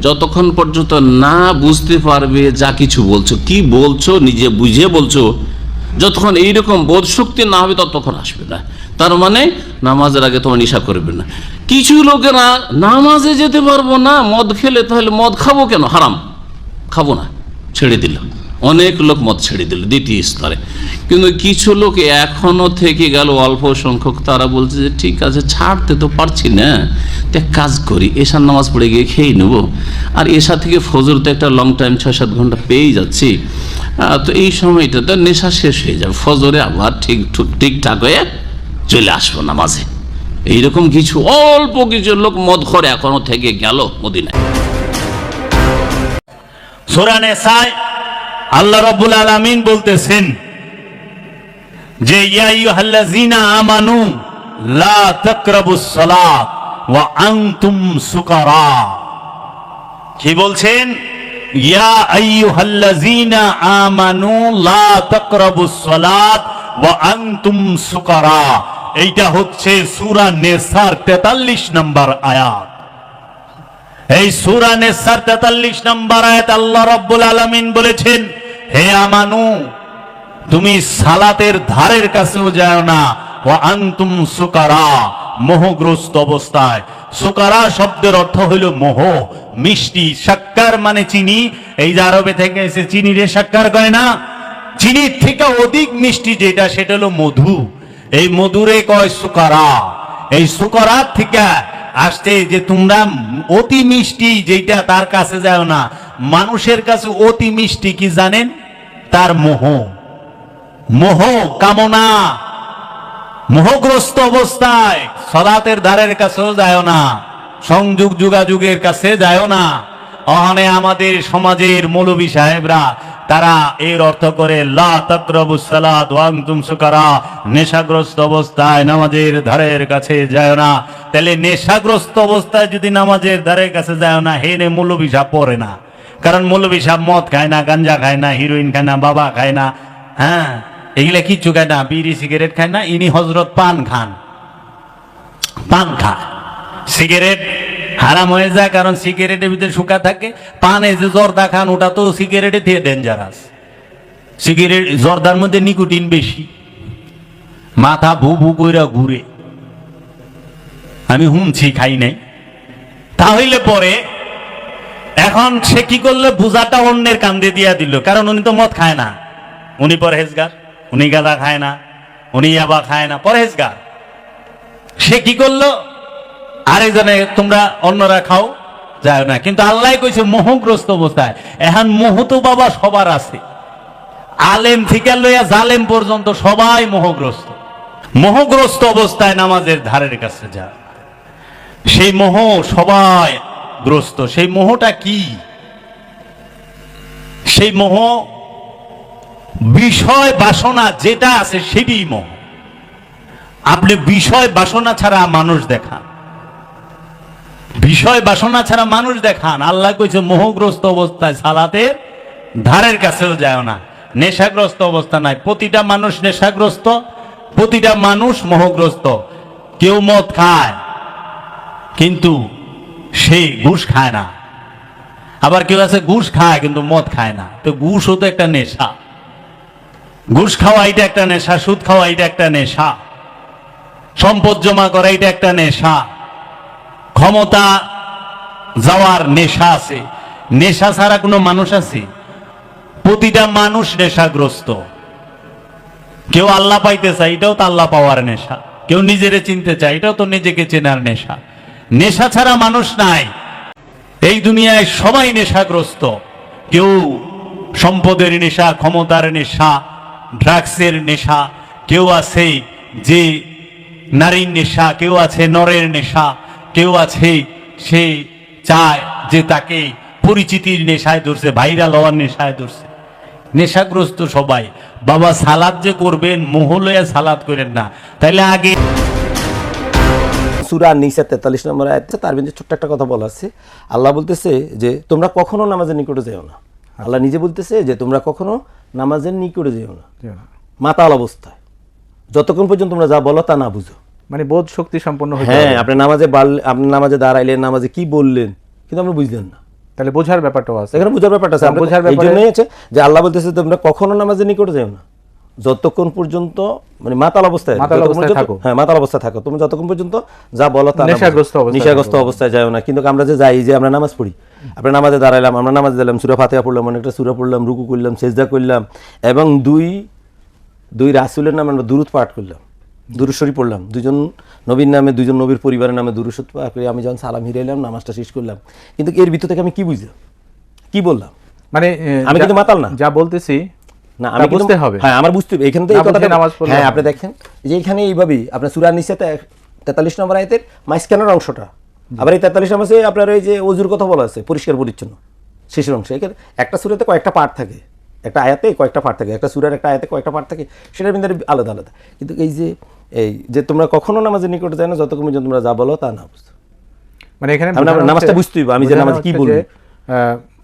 যতক্ষণ পর্যন্ত না বুঝতে পারবে, যা কিছু বলছো, কি বলছো, নিজে বুঝে বলছো, যতক্ষণ এইরকম বোধ শক্তি না হবে, ততক্ষণ আসবে না। তার মানে নামাজের আগে তোমার নেশা করবে না। কিছু লোকেরা নামাজে যেতে পারব না, মদ খেলে তাহলে মদ খাব কেন? হারাম। খাব না। ছেড়ে দিল অনেক লোক মদ ছেড়ে দিল দ্বিতীয় স্তরে। কিন্তু কিছু লোক এখনও থেকে গেল অল্প সংখ্যক, তারা বলছে যে, ঠিক আছে, ছাড়তে তো পারছি না। তো কাজ করি, এশার নামাজ পড়ে গিয়ে খেয়ে নেব। আর এশা থেকে ফজর তো একটা লং টাইম ছয় সাত ঘণ্টা পেয়েই যাচ্ছি। তো এই সময়টা তো নেশা শেষ হয়ে যাবে। ফজরে আবার ঠিক ঠিক- ঠিকঠাক হয়ে চলে আসব নামাজে। এইরকম কিছু, অল্প কিছু লোক মদ করে এখনও থেকে গেল মদিনায়। সুরানে সাই আল্লাহ রাব্বুল আলামিন বলতেছেন যে, ইয়া আইয়ুহাল্লাযীনা আমানু লা তাকরাবুস সালাত ওয়া আনতুম সুকারা। কি বলছেন? ইয়া আইয়ুহাল্লাযীনা আমানু লা তাকরাবুস সালাত ওয়া আনতুম সুকারা। এইটা হচ্ছে সূরা নেসার 43 নম্বর আয়াত। এই সূরা নেসার 43 নম্বর আয়াত আল্লাহ রাব্বুল আলামিন বলেছেন হে আমানু, তুমি সালাতের ধারের কাছেও যাও না। ও আনতুম সুকারা, মোহগ্রস্ত অবস্থায়। সুকারা শব্দের অর্থ হইল মোহ, মিষ্টি, সাক্কার মানে চিনি। এই যে আরবে থেকে এসে চিনি রে সাক্কার করে না? চিনির থেকে অধিক মিষ্টি যেটা, সেটা হলো মধু। এই মধুরে কয় সুকারা। এই সুকরাত থেকে আসছে যে তোমরা অতি মিষ্টি যেটা তার কাছে যাও না। মানুষের কাছে অতি মিষ্টি কি জানেন? তার মোহ। মোহ কামনা। মোহগ্রস্ত অবস্থায় সদাতের ধারের কাছেও যায় না। সংযোগ যোগাযোগের কাছে যায় না। অহনে আমাদের সমাজের মৌলবী সাহেবরা, তারা এর অর্থ করে নেশাগ্রস্ত অবস্থায় নামাজের ধারের কাছে যায় না। তাহলে নেশাগ্রস্ত অবস্থায় যদি নামাজের ধারের কাছে যায় না, হেনে মৌলবী সাহেব পড়ে না। কারণ মৌলবী সাহেব মদ খায় না, গাঞ্জা খায় না হিরোইন খায় না, বাবা খায় না হ্যাঁ? এগুলা কিচ্ছু খায় না, বিড়ি সিগারেট খায় না, ইনি হজরত পান খান। পান খায়। সিগারেট হারাম হয়ে যায়, কারণ সিগারেটের ভিতরে শুকা থাকে। পানে যে জর্দা খান, ওটা তো সিগারেটে থেকে ডেঞ্জারাস সিগারেট জর্দার মধ্যে নিকোটিন বেশি। মাথা ভু ভু কইরা ঘুরে। আমি হুমছি, খাই নাই। তাহলে পরে এখন সে কি করল? বোঝাটা অন্যের কান্দে দিয়া দিল। কারণ উনি তো মদ খায় না। উনি পরহেজগার, উনি গাঁদা খায় না, উনি ইয়াবা খায় না, পরহেজগার। সে কি করল? আরেকজনে, তোমরা অন্যরা খাও যায় না। কিন্তু আল্লাহ কইছে, মোহগ্রস্ত অবস্থায়। এখন মোহ তো বাবা সবার আছে। আলেম থেকে লইয়া জালেম পর্যন্ত সবাই মোহগ্রস্ত। মোহগ্রস্ত অবস্থায় নামাজের ধারের কাছে যা সেই মোহ সবাই গ্রস্ত সেই মোহটা কি? সেই মোহ বিষয় বাসনা যেটা আছে সেটাই মোহ। আপনি বিষয় বাসনা ছাড়া মানুষ দেখান। বিষয় বাসনা ছাড়া মানুষ দেখান। আল্লাহ কইছে, মোহগ্রস্ত অবস্থায় সালাতের ধারের কাছেও যায় না। নেশাগ্রস্ত অবস্থা নাই। প্রতিটা মানুষ নেশাগ্রস্ত, প্রতিটা মানুষ মোহগ্রস্ত। কেউ মদ খায়, কিন্তু সে ঘুষ খায় না। আবার কেউ আছে ঘুষ খায় কিন্তু মদ খায় না। তো ঘুষও তো একটা নেশা। ঘুষ খাওয়া এটা একটা নেশা, সুদ খাওয়া এটা একটা নেশা। সম্পদ জমা করা এটা একটা নেশা। ক্ষমতা যাওয়ার নেশা আছে। নেশা ছাড়া কোনো মানুষ আছে? প্রতিটা মানুষ নেশাগ্রস্ত। কেউ আল্লাহ পাইতে চায়, এটাও তো আল্লাহ পাওয়ার নেশা। কেউ নিজেরে চিনতে চায়, এটাও তো নিজেকে চেনার নেশা। নেশা ছাড়া মানুষ নাই। এই দুনিয়ায় সবাই নেশাগ্রস্ত। কেউ সম্পদের নেশা, ক্ষমতার নেশা, ড্রাগসের নেশা, কেউ আছে যে নারীর নেশা, কেউ আছে নরের নেশা, কেউ আছে সে চায় যে তাকে পরিচিতির নেশায় ধরছে, ভাইরাল হওয়ার নেশায় ধরছে। নেশাগ্রস্ত সবাই। বাবা সালাদ যে করবেন মোহলয়া সালাদ করেন না। তাইলে আগে সুরা নিসা তেতাল্লিশ নম্বর আয়াত আছে, তার মধ্যে ছোট্ট একটা কথা বলা আছে। আল্লাহ বলতেছে যে তোমরা কখনো নামাজের নিকটে যেও না। আল্লাহ নিজে বলতেছে যে তোমরা কখনো নামাজের নিকটে যেও না। মাতাল অবস্থায়। যতক্ষণ পর্যন্ত তোমরা যা বলো তা না বুঝো। মানে বোধ শক্তি সম্পন্ন হ্যাঁ আপনি নামাজে বাড়লে আপনি নামাজে দাঁড়াইলেন নামাজে কি বললেন কিন্তু আপনি বুঝলেন না। তাহলে বোঝার ব্যাপারটাও আছে। এখানে বোঝার ব্যাপারটা আছে। বোঝার এই ব্যাপারে- হচ্ছে যে আল্লাহ বলতেছে তোমরা কখনো নামাজের নিকটে যাও না। যতক্ষণ পর্যন্ত মানে মাতাল অবস্থায় মাতাল অবস্থায় থাকো। হ্যাঁ মাতাল অবস্থায় থাকো। তুমি যতক্ষণ পর্যন্ত যা বলো তা নেশাগ্রস্ত অবস্থায় নেশাগ্রস্ত অবস্থায় যাও না। কিন্তু আমরা যে যাই যে আমরা নামাজ পড়ি। আমরা নামাজে দাঁড়াইলাম আমরা নামাজে দিলাম সুরা ফাতিহা পড়লাম অনেকটা সুরা পড়লাম রুকু করলাম সেজদা করলাম এবং দুই দুই রাসুলের নামে আমরা দুরুদ পাঠ করলাম। দুরুদ শরীফ পড়লাম। দুজন নবীর নামে দুজন নবীর পরিবারের নামে শরীফ পাঠ করে আমি যখন সালাম হিরাইলাম নামাজটা শেষ করলাম। কিন্তু এর ভিতর থেকে আমি কি বুঝলাম? কি বললাম? মানে আমি কিন্তু মাতাল না। যা বলতেছি না আমি বুঝতে হবে। হ্যাঁ আমার বুঝতে হবে এখানে এই কথাটা নামাজ হ্যাঁ আপনি দেখেন যে এখানে এইভাবেই আপনার সুরা নিচে তেতাল্লিশ নম্বর আয়তের মাঝখানের অংশটা। আবার এই তেতাল্লিশ নম্বর আপনার ওই যে অজুর কথা বলা আছে পরিষ্কার পরিচ্ছন্ন শেষের অংশ। এখানে একটা সুরাতে কয়েকটা পার্ট থাকে একটা আয়াতে কয়েকটা পার্ট থাকে একটা সুরের একটা আয়াতে কয়েকটা পার্ট থাকে সেটার ভিতরে আলাদা আলাদা। কিন্তু এই যে এই যে তোমরা কখনো নামাজের নিকটে যায় না যতক্ষণ তোমরা যা বলো তা না বুঝতো মানে এখানে বোঝানো নামাজটা হচ্ছে- বুঝতে হবে, আমি যে নামাজে কি বলব।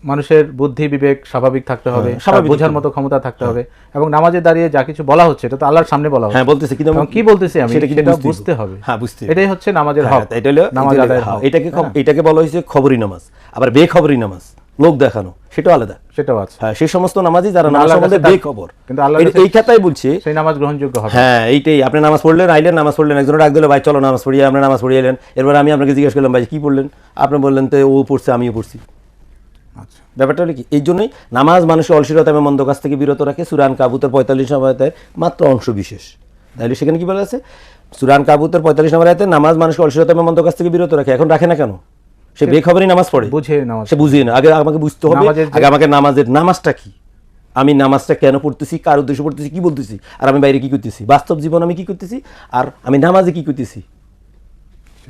মানুষের বুদ্ধি বিবেক স্বাভাবিক থাকতে হবে হ্যাঁ, স্বাভাবিক বোঝার মতো ক্ষমতা থাকতে হবে এবং নামাজে দাঁড়িয়ে যা কিছু বলা হচ্ছে এটা তো আল্লাহর সামনে বলা হচ্ছে। হ্যাঁ বলতেছি কিন্তু কি বলতেছি আমি সেটা কিন্তু বুঝতে হবে। হ্যাঁ বুঝতে এটাই হচ্ছে নামাজের হ্যাঁ, হক। এটা হলো নামাজ আদায়ের হ্যাঁ, হক। এটাকে এটাকে বলা হয়েছে খবরই নামাজ। আবার বেখবরই নামাজ লোক দেখানো সেটাও আলাদা। সেটাও আছে। হ্যাঁ সেই সমস্ত নামাজি যারা নামাজ আল্লাহর সম্বন্ধে বেখবর। কিন্তু আল্লাহর এই- খাতায় বলছে। সেই নামাজ গ্রহণযোগ্য হবে। হ্যাঁ এইটাই আপনি নামাজ পড়লেন আইলেন নামাজ পড়লেন একজন ডাক দিলে ভাই চলো নামাজ পড়িয়ে আপনি নামাজ পড়িয়ে এলেন। এরপর আমি আপনাকে জিজ্ঞেস করলাম ভাই কি পড়লেন? আপনি বললেন তো ও পড়ছে আমিও পড়ছি। ব্যাপারটা হলো কি এই জন্যই নামাজ মানুষের অলসিরতা এবং মন্দ কাছ থেকে বিরত রাখে। সুরান কাবুতের পঁয়তাল্লিশ নম্বর আয়াতের মাত্র অংশ বিশেষ। তাহলে সেখানে কি বলা আছে? সুরান কাবুতের পঁয়তাল্লিশ নম্বর আয়াতে নামাজ মানুষকে অলসিরতা এবং মন্দ কাছ থেকে বিরত রাখে। এখন রাখে না কেন? সে বেখবরই নামাজ পড়ে। বুঝে নামাজ সে বুঝিয়ে না। আগে আমাকে বুঝতে হবে আগে আমাকে নামাজের নামাজটা কি? আমি নামাজটা কেন পড়তেছি? কার উদ্দেশ্যে পড়তেছি? কি বলতেছি? আর আমি বাইরে কি করতেছি? বাস্তব জীবন আমি কি করতেছি? আর আমি নামাজে কি করতেছি?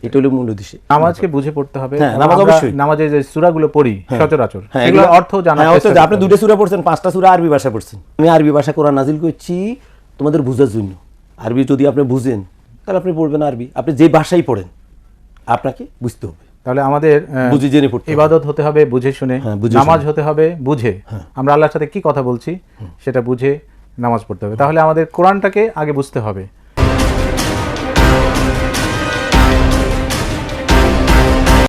এটা হলো মূল উদ্দেশ্য। নামাজকে বুঝে পড়তে হবে। হ্যাঁ, নামাজ অবশ্যই। নামাজের যে সূরাগুলো পড়ি সচরাচর হ্যাঁ, এগুলো- অর্থ জানা হ্যাঁ, আপনি দুটো সূরা পড়ছেন পাঁচটা সূরা আরবি ভাষা পড়ছেন। আমি আরবি ভাষা কোরআন নাজিল করছি তোমাদের বোঝার জন্য। আরবি যদি আপনি বুঝেন তাহলে আপনি পড়বেন আরবি। আপনি যে ভাষাই পড়েন আপনাকে বুঝতে হবে। তাহলে আমাদের বুঝে জেনে পড়তে ইবাদত হতে হবে বুঝে শুনে। হ্যাঁ, নামাজ হতে হবে বুঝে। আমরা আল্লাহর সাথে কি কথা বলছি সেটা বুঝে নামাজ পড়তে হবে। তাহলে আমাদের কোরআনটাকে আগে বুঝতে হবে।